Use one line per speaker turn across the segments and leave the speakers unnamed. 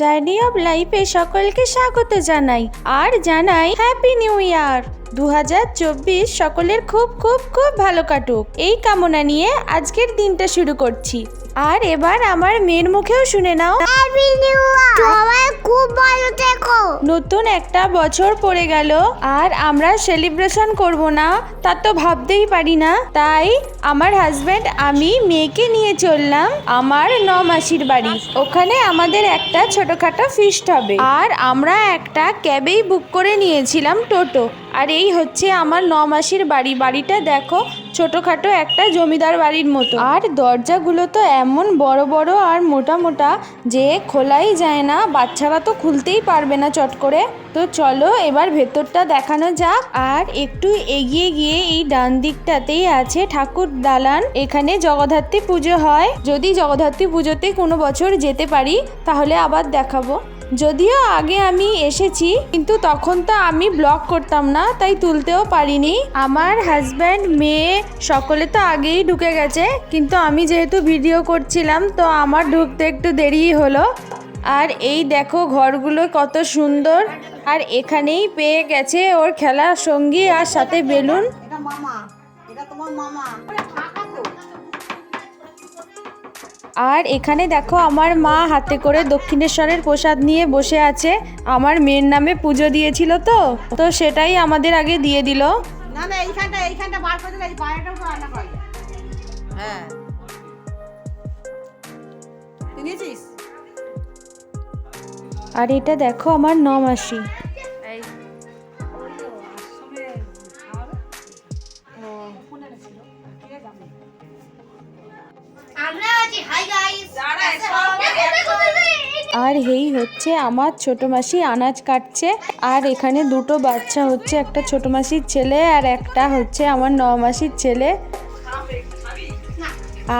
Journey of লাইফে সকলকে স্বাগত জানাই আর জানাই হ্যাপি নিউ ইয়ার দু হাজার চব্বিশ সকলের খুব খুব খুব ভালো কাটুক। এই কামনা নিয়ে আজকের দিনটা শুরু করছি। আর এবার আমার মেয়ের মুখেও শুনে নাও।
সবাই খুব ভালো থেকো।
নতুন একটা বছর পড়ে গেল আর আমরা সেলিব্রেশন করব না তা তো ভাবতেই পারি না। তাই আমার হাজব্যান্ড আমি মেয়েকে নিয়ে চললাম আমার ন মাসির বাড়ি। ওখানে আমাদের একটা ছোটখাটো ফিস্ট হবে। আর আমরা একটা ক্যাবেই বুক করে নিয়েছিলাম টোটো। আর এই হচ্ছে আমার ন মাসির বাড়ি। বাড়িটা দেখো, ছোটোখাটো একটা জমিদার বাড়ির মতো। আর দরজাগুলো তো এমন বড় বড় আর মোটা মোটা যে খোলাই যায় না, বাচ্চারা তো খুলতেই পারবে না চট করে। তো চলো এবার ভেতরটা দেখানো যাক। আর একটু এগিয়ে গিয়ে এই ডান দিকটাতেই আছে ঠাকুর দালান। এখানে জগদ্ধাত্রী পুজো হয়। যদি জগদ্ধাত্রী পুজোতে কোনো বছর যেতে পারি, তাহলে আবার দেখাবো। যদিও আগে আমি এসেছি, কিন্তু তখন তো আমি ব্লগ করতাম না, তাই তুলতেও পারিনি। আমার হাজব্যান্ড মেয়ে, সকলে তো আগেই ঢুকে গেছে, কিন্তু আমি যেহেতু ভিডিও করছিলাম, তো আমার ঢুকতে একটু দেরিই হলো। আর এই দেখো ঘরগুলো কত সুন্দর, আর এখানেই পেয়ে গেছে ওর খেলার সঙ্গী আর সাথে বেলুন।
মামা, এটা তোমার মামা।
আর এখানে দেখো আমার মা হাতে করে দক্ষিণেশ্বরের প্রসাদ নিয়ে বসে আছে। আমার মেয়ের নামে পুজো দিয়েছিল তো তো সেটাই আমাদের আগে দিয়ে দিল।
না না এইখানটা এইখানটা বার করে দিলে এই পায়রাটাও তো রান্না করবে হ্যাঁ।
আর এটা দেখো আমার ন মাসি আর এই হচ্ছে আমার ছোট মাসি আনাজ কাটছে। আর এখানে দুটো বাচ্চা হচ্ছে একটা ছোট মাসির ছেলে আর একটা হচ্ছে আমার ন মাসির ছেলে।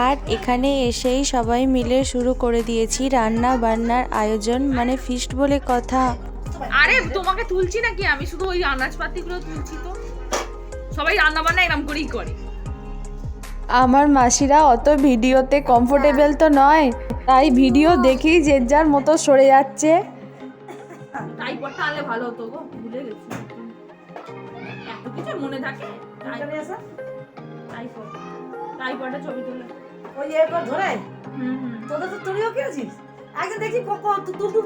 আর এখানে এসেই সবাই মিলে শুরু করে দিয়েছি রান্না বান্নার আয়োজন মানে ফিস্ট বলে কথা।
আরে তোমাকে তুলছি নাকি? আমি শুধু ওই আনাজপাতিগুলো তুলছি তো। সবাই রান্না বান্না এরম করেই করে।
আমার মাসিরা অত ভিডিওতে কমফোর্টেবল তো নয় তাই ভিডিও দেখেই যে যার মতো সরে যাচ্ছে।
আনলে ভালো হতো গো ভুলে গেছি। এত কিছু মনে থাকে? ছবি তুলে।
ওই ধরে?
হুম হুম।
তোদের তো কিনেছিস আগে দেখি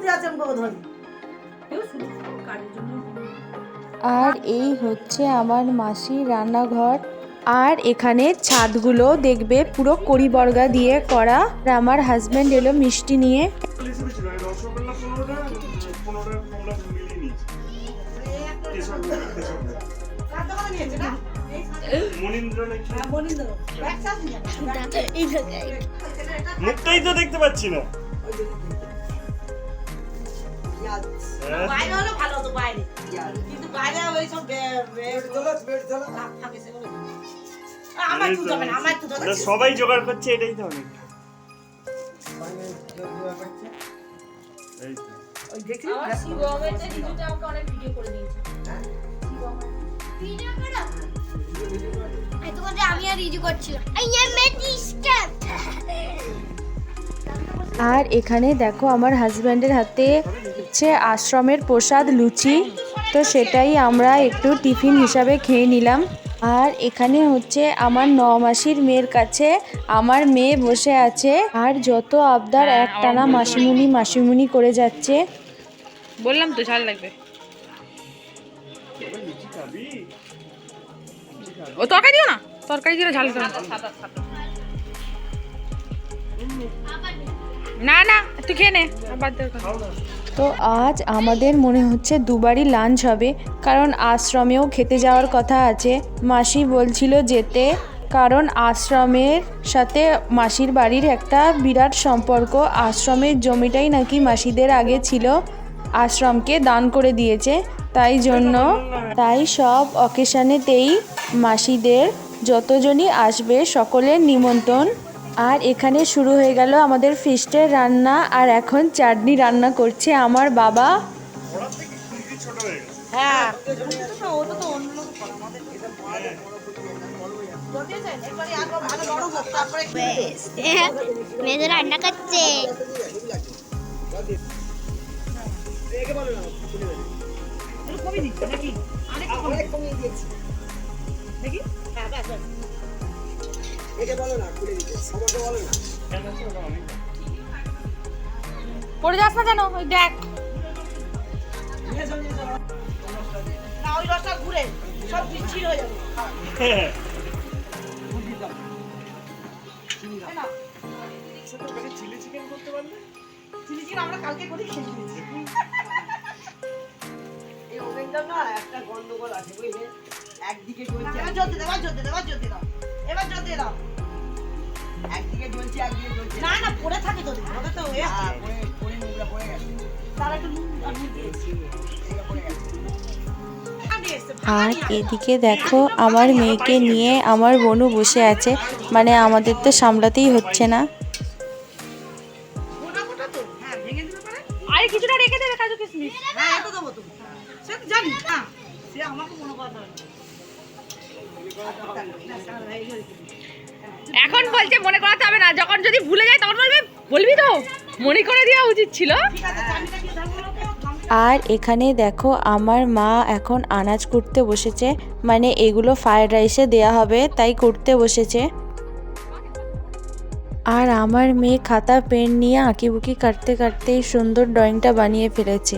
যাচ্ছেন কবে ধরি
কেউ শুধু কাজের জন্য।
আর এই হচ্ছে আমার মাসির রান্নাঘর। আর এখানে ছাদগুলো দেখবে পুরো কড়ি বর্গা দিয়ে করা। আর আমার হাজব্যান্ড এলো মিষ্টি নিয়ে।
মুখটাই তো দেখতে পাচ্ছি না।
বাইরে হলে ভালো হতো বাইরে। কিন্তু বাইরে ওই সব
সবাই জোগাড় করছে এটাই তো অনেক। এই তো।
ওই দেখি
আমার শিবমের যে রিজুটা আমাকে অনেক ভিডিও করে দিয়েছে।
ভিডিও করো? এই তো কথা আমি আর রিজু করছিলাম।
আর এখানে দেখো আমার হাজব্যান্ডের হাতে হচ্ছে আশ্রমের প্রসাদ লুচি। তো সেটাই আমরা একটু টিফিন হিসাবে খেয়ে নিলাম। আর এখানে হচ্ছে আমার ন মাসির মেয়ের কাছে আমার মেয়ে বসে আছে। আর যত আবদার একটানা মাসিমুনি মাসিমুনি করে যাচ্ছে।
বললাম তো ঝাল লাগবে। ও তরকারি দিও না? তরকারি দিলে ঝাল না না তুই খেয়ে নে। আবার দরকার
তো আজ আমাদের মনে হচ্ছে দুবারই লাঞ্চ হবে, কারণ আশ্রমেও খেতে যাওয়ার কথা আছে। মাসি বলছিল যেতে, কারণ আশ্রমের সাথে মাসির বাড়ির একটা বিরাট সম্পর্ক। আশ্রমের জমিটাই নাকি মাসিদের আগে ছিল, আশ্রমকে দান করে দিয়েছে। তাই জন্য, তাই সব অকেশানেতেই মাসিদের যতজনই আসবে, সকলের নিমন্ত্রণ আর এখানে শুরু হয়ে গেল আমাদের ফিস্টের রান্না। আর এখন চাটনি রান্না করছে আমার বাবা।
হয়ে।
হ্যাঁ
মেয়েদের রান্না করছে।
পড়ে যাস না যেন ওই দেখ।
না ওই রসটা ঘুরে সব বিচ্ছির হয়ে যাবে।
হ্যাঁ
তাই না?
চিলি চিকেন করতে পারলে
চিলি চিকেন আমরা কালকে করি খেয়ে নিয়েছি।
এই ওভেনটা না একটা গন্ডগোল আছে বুঝলে? একদিকে জ্বলছে
এবার জোর দিয়ে দাও এবার না না পড়ে থাকে তো ওটা তো
হ্যাঁ, পড়ে পড়ে নোংরা পড়ে গেছে।
তারা একটু নুন আর দিয়েছি।
পড়ে গেছে।
ভাঙা নিয়ে এসছে, ভাঙা
আর এদিকে দেখো আমার মেয়েকে নিয়ে আমার বনু বসে আছে। মানে আমাদের তো সামলাতেই হচ্ছে না।
এখানে
দেখো আমার মা এখন আনাজ কুটতে বসেছে। মানে এগুলো ফ্রায়েড রাইসে দেয়া হবে তাই করতে বসেছে। আর আমার মেয়ে খাতা পেন নিয়ে আঁকিবুকি কাটতে কাটতে এই সুন্দর ড্রয়িংটা বানিয়ে ফেলেছে।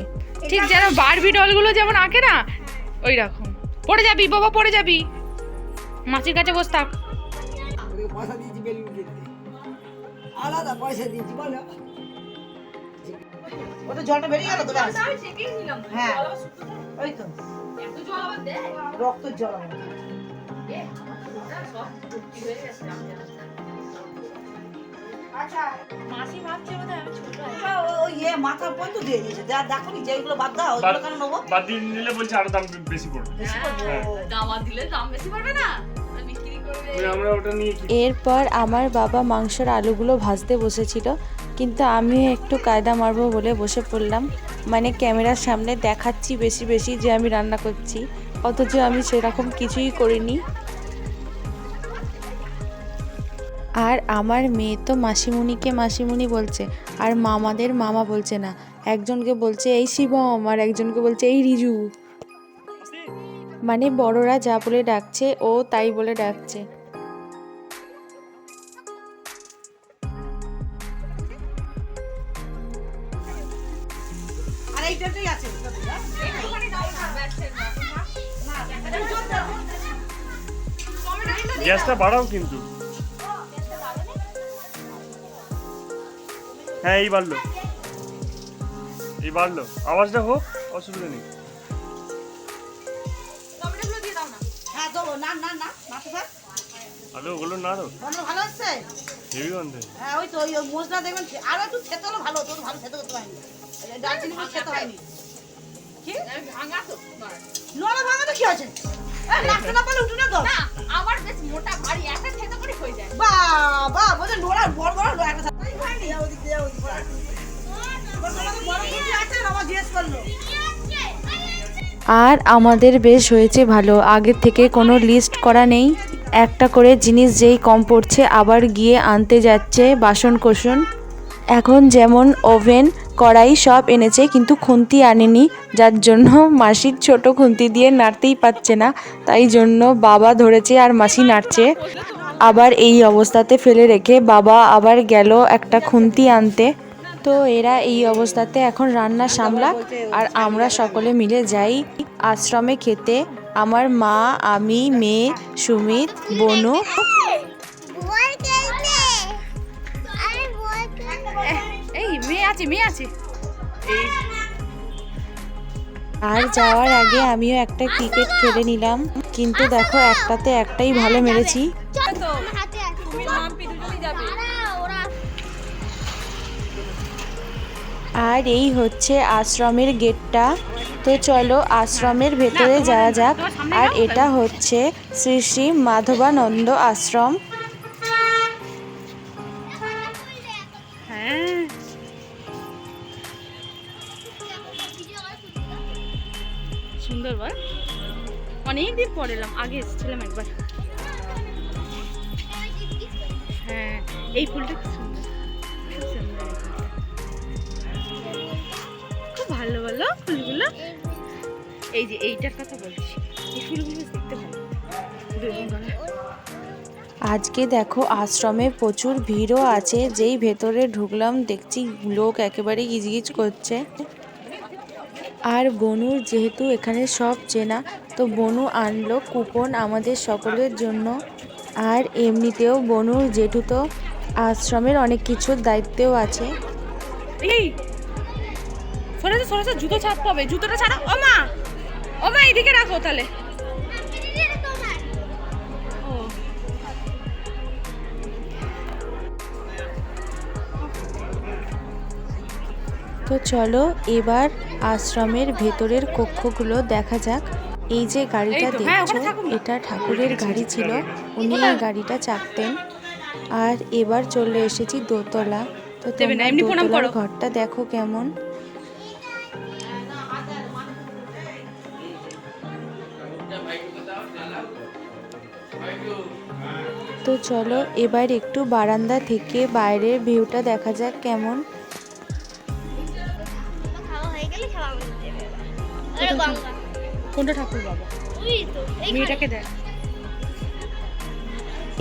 ঠিক যেন বারবি ডলগুলো যেমন আঁকে না ওই রকম। পড়ে যাবি বাবা পড়ে যাবি। মাসির কাছে বস থাক।
আলাদা পয়সা দিয়েছি বলো।
ওটা জলটা বেরিয়ে গেল তো ব্যাস। হ্যাঁ। ওই তো। রক্ত জল আমার। ওটা ও- ওই মাথা পর্যন্ত দিয়ে দিয়েছে। যা- দেখো নি যেগুলো বাদ দাও ওগুলো কেন নেব?
বাদ দিয়ে নিলে বলছে আরও দাম বেশি পড়বে।
বেশি করব।
দাম দিলে দাম বেশি পড়বে না? বিক্রি করবে।
আমরা ওটা নিয়ে কি?
এরপর আমার বাবা মাংসের আলুগুলো ভাজতে বসেছিল। কিন্তু আমি একটু কায়দা মারবো বলে বসে পড়লাম। মানে ক্যামেরার সামনে দেখাচ্ছি বেশি বেশি যে আমি রান্না করছি। অথচ আমি সেরকম কিছুই করিনি। আর আমার মেয়ে তো মাসিমণিকে মাসিমণি বলছে, আর মামাদের মামা বলছে না। একজনকে বলছে, এই শিবম, আর একজনকে বলছে, এই রিজু। মানে বড়রা যা বলে ডাকছে, ও তাই বলে ডাকছে।
গ্যাসটা বাড়াও কিন্তু। হ্যাঁ এই বাড়লো। এই বাড়লো। আওয়াজটা হোক অসুবিধা নেই।
হ্যাঁ না না না মাথা থাক
হ্যালো ওগুলো না তো
ভালো
হেভি গন্ধে।
হ্যাঁ ওই তো ওই মশলা দেখবেন আরও একটু খেতে হলে ভালো ভালো খেতে করতে হয়নি গুলো খেতে হয়নি। কি?
ভাঙা তো।
নলা ভাঙা তো কি আছে নাচতে না পারলে উঠে তো।
আমার বেশ মোটা ভারী একটা খেতে করে হয়ে যায়।
বাবা বলে নোড়া বড় বড় নোড়া একটা সাথে হয়নি ওদিক দিয়ে ওদিক দিয়ে। বড় কুচি আছে আমার জিজ্ঞেস করল।
আর আমাদের বেশ হয়েছে ভালো। আগের থেকে কোনো লিস্ট করা নেই। একটা করে জিনিস যেই কম পড়ছে আবার গিয়ে আনতে যাচ্ছে বাসন কোসন এখন যেমন ওভেন, কড়াই সব এনেছে, কিন্তু খুন্তি আনেনি, যার জন্য মাসির ছোট খুন্তি দিয়ে নাড়তেই পাচ্ছে না। তাই জন্য বাবা ধরেছে আর মাসি নাড়ছে। আবার এই অবস্থাতে ফেলে রেখে বাবা আবার গেল একটা খুন্তি আনতে। তো এরা এই অবস্থাতে এখন রান্না সামলাক আর আমরা সকলে মিলে যাই আশ্রমে খেতে। আমার মা, আমি, মেয়ে, সুমিত, বনু।
মেয়ে আছে মেয়ে আছে।
আর যাওয়ার আগে আমিও একটা ক্রিকেট খেলে নিলাম। কিন্তু দেখো, একটাতে একটাই ভালো মেরেছি। আর এই হচ্ছে আশ্রমের গেটটা। তো চলো, আশ্রমের ভেতরে যাওয়া যাক। আর এটা হচ্ছে শ্রী শ্রী মাধবানন্দ আশ্রম।
সুন্দর বল অনেক দিন পর এলাম, আগে এসেছিলাম একবার। হ্যাঁ এই ফুলটা খুব সুন্দর। খুব ভালো বলো ফুলগুলো। এই যে এইটার কথা বলছি, এই ফুলগুলো দেখতে ভালো।
আজকে দেখো আশ্রমে প্রচুর ভিড়ও আছে, যেই ভেতরে ঢুকলাম দেখছি লোক একেবারে গিজগিজ করছে। আর বনুর যেহেতু এখানে সব চেনা তো বনু আনলো কুপন আমাদের সকলের জন্য। আর এমনিতেও বনুর জেঠু তো আশ্রমের অনেক কিছুর দায়িত্বেও আছে।
এই! জুতো ছাড়তে হবে জুতোটা ছাড়া? ও মা! ও মা এইদিকে রাখো তাহলে।
তো চলো এবার আশ্রমের ভেতরের কক্ষগুলো দেখা যাক। এই যে গাড়িটা
হ্যাঁ,
দেখছ এটা ঠাকুরের গাড়ি ছিল। উনি এই গাড়িটা চাপতেন। আর এবার চলে এসেছি দোতলা। তো দোতলার ঘরটা দেখো কেমন। তো চলো এবার একটু বারান্দা থেকে বাইরের ভিউটা দেখা যাক কেমন।
কোনটা ঠাকুর? বাবা।
এই
মেয়েটাকে দেখ।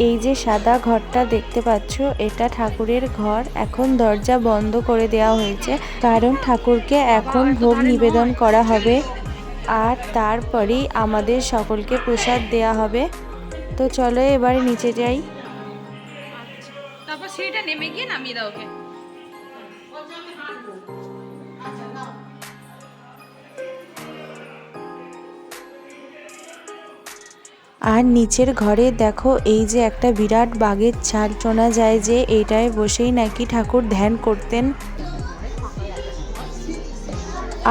এই যে সাদা ঘরটা দেখতে পাচ্ছ এটা ঠাকুরের ঘর। এখন দরজা বন্ধ করে দেওয়া হয়েছে কারণ ঠাকুরকে এখন ভোগ নিবেদন করা হবে। আর তারপরেই আমাদের সকলকে প্রসাদ দেওয়া হবে। তো চলো এবারে নিচে যাই।
তারপর সিঁড়িটা নেমে গিয়ে নামিয়ে দাও ওকে।
আর নিচের ঘরে দেখো এই যে একটা বিরাট বাঘের ছাল শোনা যায় যে এটায় বসেই নাকি ঠাকুর ধ্যান করতেন।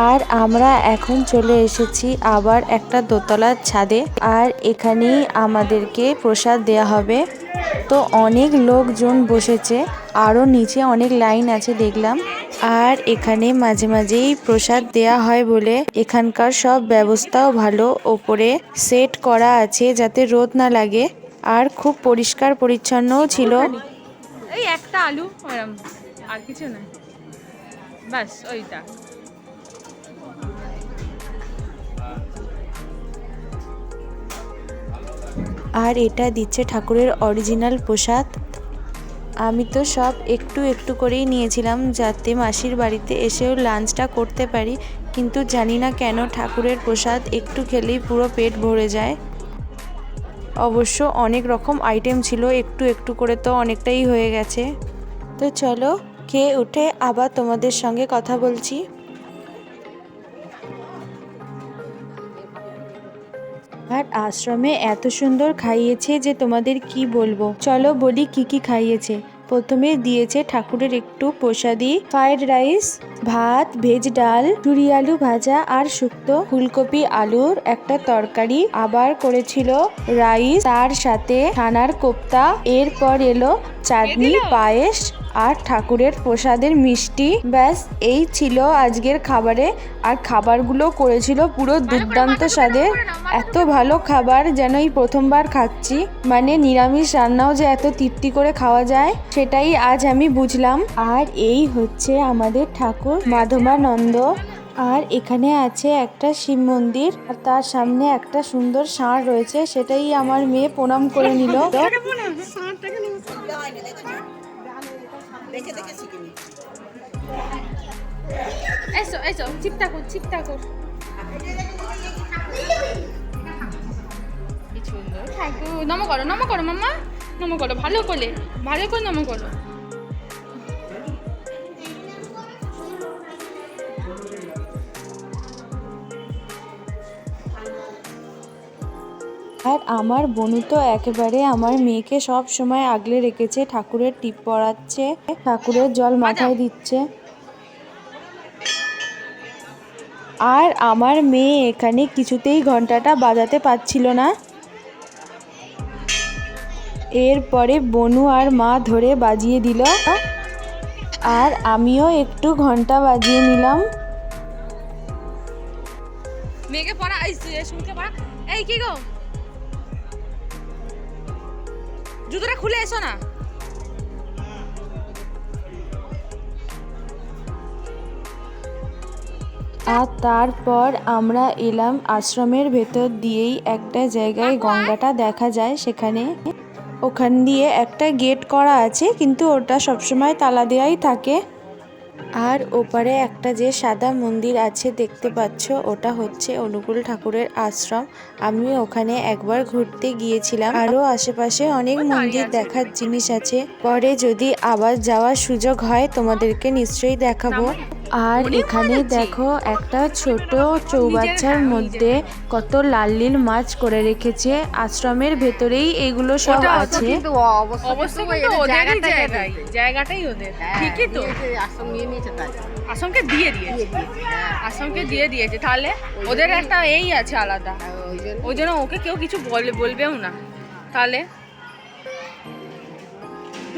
আর আমরা এখন চলে এসেছি আবার একটা দোতলার ছাদে। আর এখানেই আমাদেরকে প্রসাদ দেয়া হবে। তো অনেক লোকজন বসেছে। আরও নিচে অনেক লাইন আছে দেখলাম। আর এখানে মাঝে মাঝেই প্রসাদ দেয়া হয় বলে এখানকার সব ব্যবস্থাও ভালো। ওপরে সেট করা আছে যাতে রোদ না লাগে। আর খুব পরিষ্কার পরিচ্ছন্নও ছিল।
এই একটা আলু আর কিছু না। বাস, ওইটা।
আর এটা দিচ্ছে ঠাকুরের অরিজিনাল প্রসাদ। আমি তো সব একটু একটু করেই নিয়েছিলাম যাতে মাসির বাড়িতে এসেও লাঞ্চটা করতে পারি, কিন্তু জানি না কেন ঠাকুরের প্রসাদ একটু খেলেই পুরো পেট ভরে যায়। অবশ্য অনেক রকম আইটেম ছিল, একটু একটু করে তো অনেকটাই হয়ে গেছে। তো চলো, খেয়ে উঠে আবার তোমাদের সঙ্গে কথা বলছি। আর আশ্রমে এত সুন্দর খাইয়েছে যে তোমাদের কি বলব? চলো বলি কি কি খাইয়েছে। প্রথমে দিয়েছে ঠাকুরের একটু প্রসাদি ফ্রাইড রাইস ভাত ভেজ ডাল টুরি আলু ভাজা আর শুক্তো ফুলকপি আলুর একটা তরকারি। আবার করেছিল রাইস তার সাথে ছানার কোপ্তা। এরপর এলো চাটনি পায়েস আর ঠাকুরের প্রসাদের মিষ্টি। ব্যাস এই ছিল আজকের খাবারে। আর খাবারগুলো করেছিল পুরো দুর্দান্ত স্বাদের। এত ভালো খাবার যেন এই প্রথমবার খাচ্ছি। মানে নিরামিষ রান্নাও যে এত তৃপ্তি করে খাওয়া যায় সেটাই আজ আমি বুঝলাম। আর এই হচ্ছে আমাদের ঠাকুর মাধবানন্দ আর এখানে আছে একটা শিব মন্দির। আর তার সামনে একটা সুন্দর ষাঁড় রয়েছে সেটাই আমার মেয়ে প্রণাম করে নিল।
দেখে দেখে শিখে নি
এসো এসো চিপটা কর চিপটা কর কি সুন্দর। ঠাকুর নম করো নম করো মাম্মা। নম করো ভালো করে ভালো করে নম করো।
আমার বনু তো একেবারে আমার মেয়েকে সব সময় আগলে রেখেছে ঠাকুরের টিপ পড়াচ্ছে ঠাকুরের জল মাথায় দিচ্ছে। আর আমার মেয়ে এখানে কিছুতেই ঘন্টাটা বাজাতে পারছিল না। এরপরে বনু আর মা ধরে বাজিয়ে দিল আর আমিও একটু ঘণ্টা বাজিয়ে নিলাম।
মেয়েকে পড়া এই শুনকে পড়া। এই কি গো? জুতোটা খুলে এসো না।
আর তারপর আমরা এলাম আশ্রমের ভেতর দিয়েই একটা জায়গায় গঙ্গাটা দেখা যায় সেখানে। ওখান দিয়ে একটা গেট করা আছে কিন্তু ওটা সবসময় তালা দেওয়াই থাকে। আর ওপারে একটা যে সাদা মন্দির আছে দেখতে পাচ্ছ ওটা হচ্ছে অনুকূল ঠাকুরের আশ্রম। আমি ওখানে একবার ঘুরতে গিয়েছিলাম। আরও আশেপাশে অনেক মন্দির দেখার জিনিস আছে। পরে যদি আবার যাওয়ার সুযোগ হয় তোমাদেরকে নিশ্চয়ই দেখাবো। আর এখানে দেখো একটা ছোট চৌবাচ্চার মধ্যে কত লাল নীল মাছ করে রেখেছে। আশ্রমের ভেতরেই এগুলো সব আছে।
জায়গাটাই ওদের। ঠিকই তো। আসমকে দিয়ে দিয়েছে। আসমকে দিয়ে দিয়েছে। তাহলে ওদের একটা এই আছে আলাদা। ওই জন্য ওকে কেউ কিছু বলে বলবেও না। তাহলে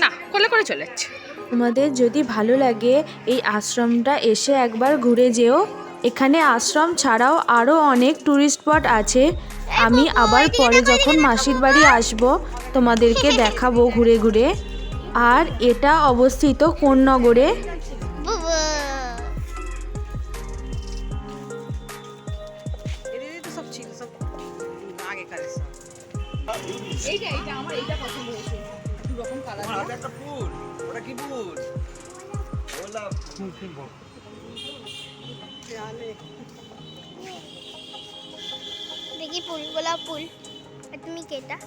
না করলে করে চলে যাচ্ছে।
তোমাদের যদি ভালো লাগে, এই আশ্রমটা এসে একবার ঘুরে যেও। এখানে আশ্রম ছাড়াও আরও অনেক টুরিস্ট স্পট আছে। আমি আবার পরে যখন মাসির বাড়ি আসব, তোমাদেরকে দেখাবো ঘুরে ঘুরে। আর এটা অবস্থিত কোন নগরে?
এইটা এইটা আমার এইটা পছন্দ হয়েছে। দু রকম কালার
দেখি ফুল গোলাপ ফুল। আর তুমি কেটা?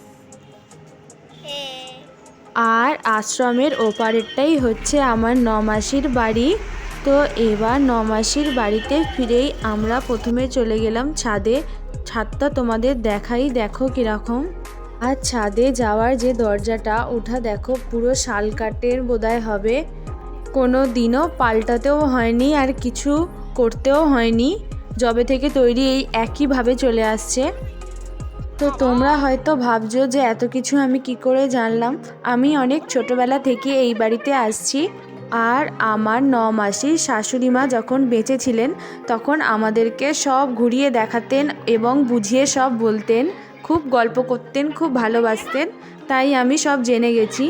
আর আশ্রমের ওপারেরটাই হচ্ছে আমার নমাসির বাড়ি। তো এবার নমাসির বাড়িতে ফিরেই আমরা প্রথমে চলে গেলাম ছাদে। ছাদটা তোমাদের দেখাই দেখো কীরকম। আর ছাদে যাওয়ার যে দরজাটা ওঠা দেখো পুরো শাল কাঠের বোধহয় হবে। কোনো দিনও পাল্টাতেও হয়নি আর কিছু করতেও হয়নি। যবে থেকে তৈরি এই একইভাবে চলে আসছে। তো তোমরা হয়তো ভাবছ যে এত কিছু আমি কি করে জানলাম? আমি অনেক ছোটবেলা থেকে এই বাড়িতে আসছি। আর আমার ন মাসি শাশুড়ি মা যখন বেঁচে ছিলেন, তখন আমাদেরকে সব ঘুরিয়ে দেখাতেন এবং বুঝিয়ে সব বলতেন। খুব গল্প করতেন, খুব ভালোবাসতেন, তাই আমি সব জেনে গেছি।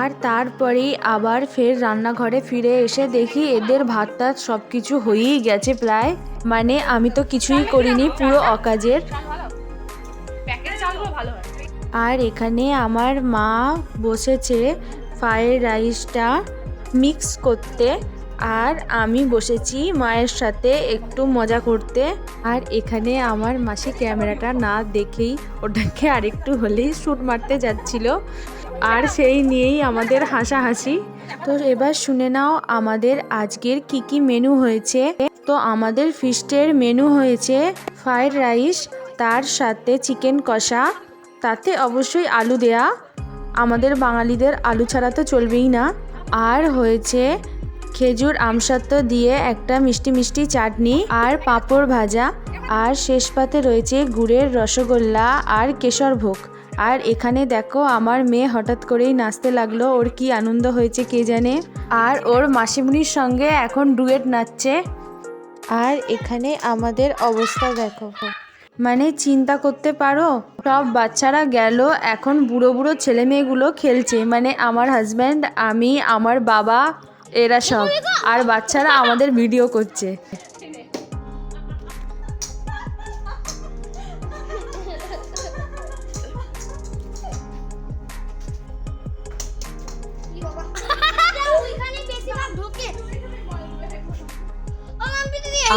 আর তারপরেই আবার ফের রান্নাঘরে ফিরে এসে দেখি এদের ভাত টাত সব কিছু হয়েই গেছে প্রায়। মানে আমি তো কিছুই করিনি, পুরো অকাজের। আর এখানে আমার মা বসেছে ফ্রায়েড রাইসটা মিক্স করতে। আর আমি বসেছি মায়ের সাথে একটু মজা করতে। আর এখানে আমার মাসি ক্যামেরাটা না দেখেই ওটাকে আরেকটু হলেই শ্যুট মারতে যাচ্ছিল। আর সেই নিয়েই আমাদের হাসাহাসি। তো এবার শুনে নাও আমাদের আজকের কি কি মেনু হয়েছে। তো আমাদের ফিস্টের মেনু হয়েছে ফ্রায়েড রাইস, তার সাথে চিকেন কষা, তাতে অবশ্যই আলু দেয়া। আমাদের বাঙালিদের আলু ছাড়া তো চলবেই না। আর হয়েছে খেজুর আমসত্ত্ব দিয়ে একটা মিষ্টি মিষ্টি চাটনি, আর পাঁপড় ভাজা, আর শেষ পাতে রয়েছে গুড়ের রসগোল্লা আর কেশর ভোগ। আর এখানে দেখো আমার মেয়ে হঠাৎ করেই নাচতে লাগল, ওর কি আনন্দ হয়েছে কে জানে? আর ওর মাসিমুনির সঙ্গে এখন ডুয়েট নাচছে। আর এখানে আমাদের অবস্থা দেখো। মানে চিন্তা করতে পারো, সব বাচ্চারা গেল, এখন বুড়ো বুড়ো ছেলে মেয়েগুলো খেলছে। মানে আমার হাজব্যান্ড আমি, আমার বাবা এরা সব। আর বাচ্চারা আমাদের ভিডিও করছে।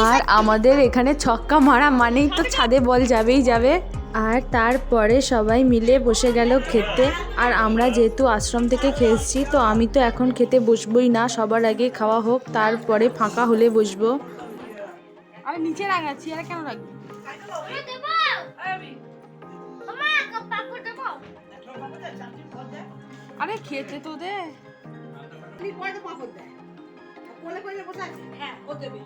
আর আমাদের এখানে ছক্কা মারা মানেই তো ছাদে বল যাবেই যাবে। আর তারপরে সবাই মিলে বসে গেল খেতে। আর আমরা যেহেতু আশ্রম থেকে খেয়েছি তো আমি তো এখন খেতে বসবোই না। সবার আগে খাওয়া হোক তারপরে ফাঁকা হলে বসবো।
আরে নিচে কেন রাখবি আরে খেতে তো দে।
পরে তো পাপড় দেয় কোলে কোলে বসে আছে হ্যাঁ ও দেবে।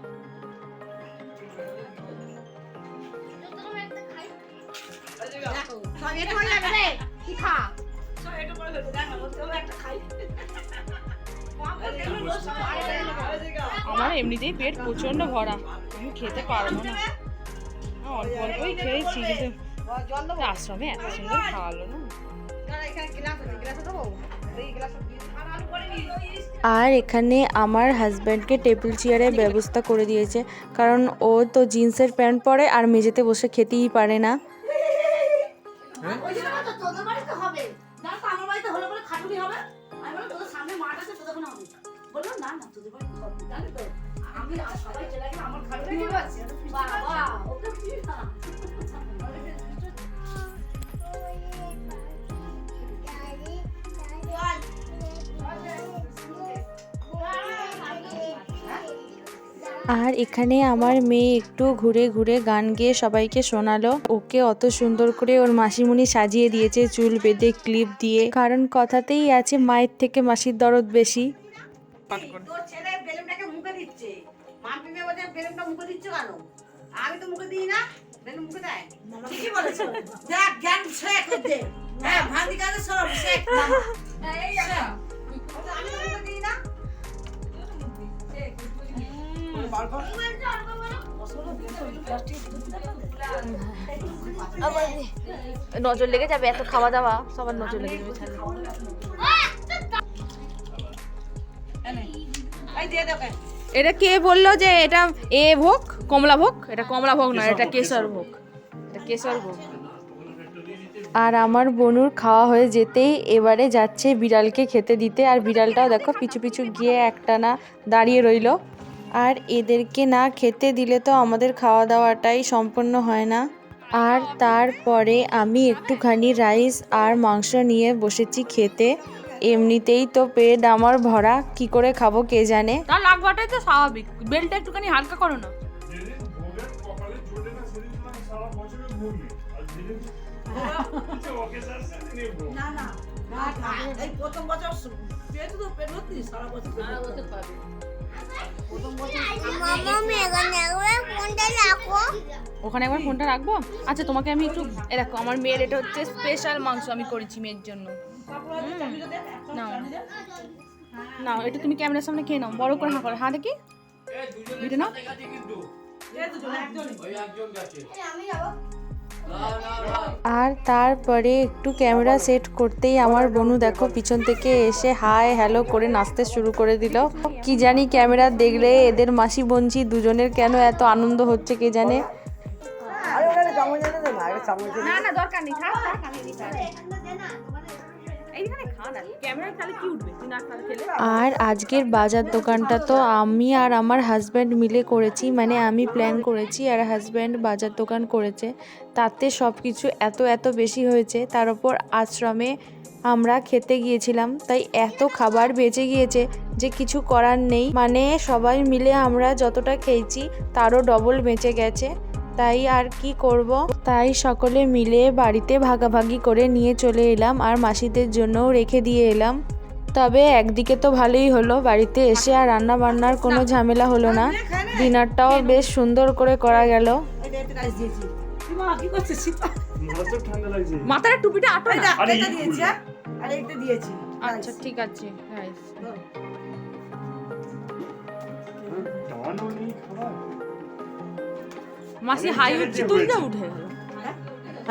আমার এমনিতেই পেট প্রচণ্ড ভরা। আমি খেতে পারব না। অল্প অল্পই খেয়েছি, কিন্তু আশ্রমে এত সুন্দর খাওয়ালো না।
আর
এখানে আমার হাজব্যান্ডকে টেবিল চেয়ারের ব্যবস্থা করে দিয়েছে, কারণ ও তো জিন্সের প্যান্ট পরে আর মেঝেতে বসে খেতেই পারে না।
ওই জন্য তো তোদের বাড়িতে হবে। না তো আমার বাড়িতে হলে বলে খাটুনি হবে। আমি বললাম তোদের সামনে মাঠ আছে তোদের ওখানে হবে। বললাম না না তোদের বাড়িতে হবে। জানি তো আমি সবাই চলে গেলে আমার খাটুনি হবে
আর এখানে আমার মেয়ে একটু ঘুরে ঘুরে গান গেয়ে সবাইকে শোনালো। ওকে অত সুন্দর করে ওর মাসিমণি সাজিয়ে দিয়েছে চুল বেঁধে ক্লিপ দিয়ে। কারণ কথাতেই আছে মায়ের থেকে মাসির দরদ বেশি।
তোর ছেলে বেলুনটাকে মুখে দিচ্ছে। মাম্পি মেয়ে বলছে বেলুনটা মুখে দিচ্ছে কেন? আমি তো মুখে দিই না মুখে দেয়। ঠিকই বলেছ। দেখ জ্ঞান শেখ হ্যাঁ ভান্দি কাজে সব শেখ আমি তো মুখে দিই না।
নজর লেগে যাবে এত খাওয়া দাওয়া সবার নজর লেগে যাবে
এটা কে বলল যে এটা এ ভোগ কমলা ভোগ? এটা কমলা ভোগ না এটা কেশর ভোগ। এটা কেশর ভোগ।
আর আমার বনুর খাওয়া হয়ে যেতেই এবারে যাচ্ছে বিড়ালকে খেতে দিতে আর বিড়ালটাও দেখো পিছু পিছু গিয়ে একটানা দাঁড়িয়ে রইল। আর এদেরকে না খেতে দিলে তো আমাদের খাওয়া দাওয়াটাই সম্পূর্ণ হয় না। আর তারপরে আমি একটুখানি রাইস আর মাংস নিয়ে বসেছি খেতে। এমনিতেই তো পেট আমার ভরা কি করে খাব কে জানে?
তার লাগবাটাই তো স্বাভাবিক বেলটা একটুখানি হালকা করো না।
না।
না না না এই প্রথম বছর পেট তো পেট ভর্তি সারা বছর সারা বছর পাবে।
ওখানে একবার ফোনটা রাখব? আচ্ছা তোমাকে আমি একটু এ দেখো আমার মেয়ের এটা হচ্ছে স্পেশাল মাংস আমি করেছি মেয়ের জন্য। নাও। না এটা তুমি ক্যামেরার সামনে খেয়ে নাও বড় করে হাঁ করো। হ্যাঁ দেখি। নাও।
আমি যাব।
আর তারপরে একটু ক্যামেরা সেট করতেই আমার বনু দেখো পিছন থেকে এসে হাই হ্যালো করে নাচতে শুরু করে দিল। কি জানি ক্যামেরা দেখলে এদের মাসি বঞ্চি দুজনের কেন এত আনন্দ হচ্ছে কে জানে?
না
না দরকার নেই
আর আজকের বাজার দোকানটা তো আমি আর আমার হাজব্যান্ড মিলে করেছি মানে আমি প্ল্যান করেছি আর হাজব্যান্ড বাজার দোকান করেছে। তাতে সব কিছু এত এত বেশি হয়েছে, তার উপর আশ্রমে আমরা খেতে গিয়েছিলাম, তাই এত খাবার বেঁচে গিয়েছে যে কিছু করার নেই। মানে সবাই মিলে আমরা যতটা খেয়েছি, তারও ডবল বেঁচে গেছে। তাই আর কি করব? তাই সকলে মিলে বাড়িতে ভাগাভাগি করে নিয়ে চলে এলাম আর মাসিদের জন্যও রেখে দিয়ে এলাম। তবে একদিকে তো ভালোই হলো বাড়িতে এসে আর রান্না বান্নার কোনো ঝামেলা হলো না। ডিনারটাও বেশ সুন্দর করে করা গেল।
এই যে রাইস দিয়েছি মা কি করছিস
আমার তো ঠান্ডা লাগছে
মাথার টুপিটা আটো না
দিয়েছি হ্যাঁ। আর এইটা দিয়েছি।
আচ্ছা ঠিক আছে রাইস।
খাবার।
মাসি হাই উঠছে তুলতে উঠে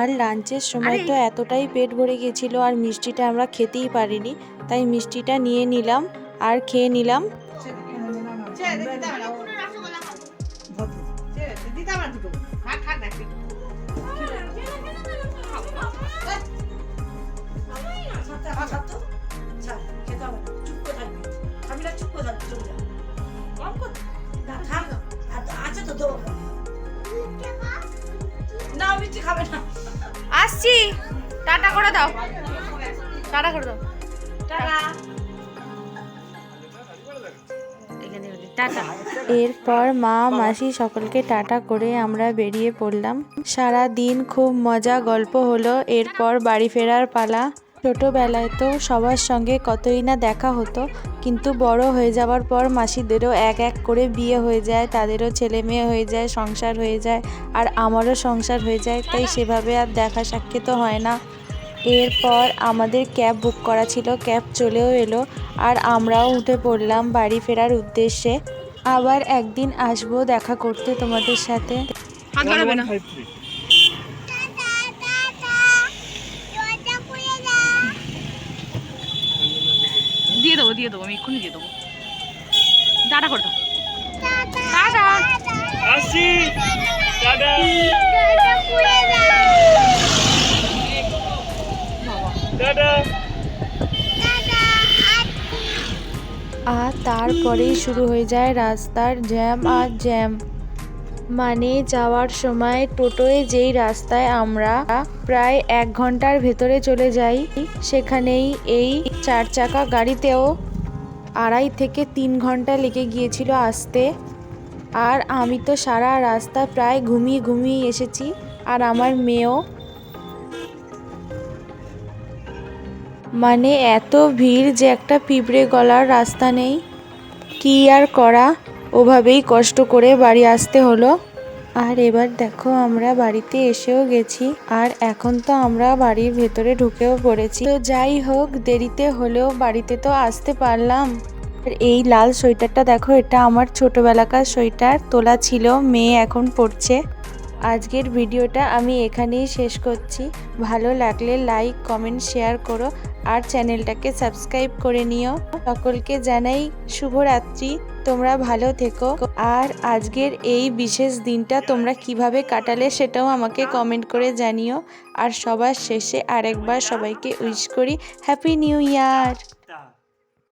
আর লাঞ্চের সময় তো এতটাই পেট ভরে গেছিল আর মিষ্টিটা আমরা খেতেই পারিনি তাই মিষ্টিটা নিয়ে নিলাম আর খেয়ে নিলাম।
ছেড়ে দে, দিতে হবে না, ও
রসগোল্লা খাব
খাবে না।
আসছি। টাটা করে দাও। টাটা করে দাও।
এরপর মা, মাসি সকলকে টাটা করে আমরা বেরিয়ে পড়লাম। সারা দিন খুব মজা, গল্প হলো। এরপর বাড়ি ফেরার পালা। ছোটোবেলায় তো সবার সঙ্গে কতই না দেখা হতো কিন্তু বড় হয়ে যাওয়ার পর মাসিদেরও এক এক করে বিয়ে হয়ে যায় তাদেরও ছেলে মেয়ে হয়ে যায় সংসার হয়ে যায় আর আমারও সংসার হয়ে যায় তাই সেভাবে আর দেখা সাক্ষাৎ হয় না। এরপর আমাদের ক্যাব বুক করা ছিল ক্যাব চলেও এলো আর আমরাও উঠে পড়লাম বাড়ি ফেরার উদ্দেশ্যে। আবার একদিন আসব দেখা করতে তোমাদের সাথে
হাত বাড়াবে না
1153
দরজা খুলে দাও
দিয়ে দেবো দিয়ে দেবো আমি এক্ষুনি দিয়ে দেবো। টাটা করে দাও। টাটা
আসছি টাটা টাটা
আর তারপরেই শুরু হয়ে যায় রাস্তার জ্যাম আর জ্যাম। মানে যাওয়ার সময় টোটোয় যেই রাস্তায় আমরা প্রায় এক ঘণ্টার ভেতরে চলে যাই, সেখানেই এই চার চাকা গাড়িতেও আড়াই থেকে তিন ঘণ্টা লেগে গিয়েছিল আসতে। আর আমি তো সারা রাস্তা প্রায় ঘুমিয়ে ঘুমিয়ে এসেছি, আর আমার মেয়েও। মানে এত ভিড় যে একটা পিঁপড়ে গলার রাস্তা নেই। কি আর করা? ওভাবেই কষ্ট করে বাড়ি আসতে হলো। আর এবার দেখো আমরা বাড়িতে এসেও গেছি। আর এখন তো আমরা বাড়ির ভেতরে ঢুকেও পড়েছি। তো যাই হোক, দেরিতে হলেও বাড়িতে তো আসতে পারলাম। এই লাল সোয়েটারটা দেখো, এটা আমার ছোটবেলাকার সোয়েটার, তোলা ছিল, মেয়ে এখন পড়ছে আজকের ভিডিওটা আমি এখানেই শেষ করছি। ভালো লাগলে লাইক, কমেন্ট, শেয়ার করো। আর চ্যানেলটাকে সাবস্ক্রাইব করে নিও। সকলকে জানাই শুভরাত্রি। তোমরা ভালো থেকো। আর আজকের এই বিশেষ দিনটা তোমরা কীভাবে কাটালে সেটাও আমাকে কমেন্ট করে জানিও। আর সবার শেষে আরেকবার সবাইকে উইশ করি হ্যাপি নিউ ইয়ার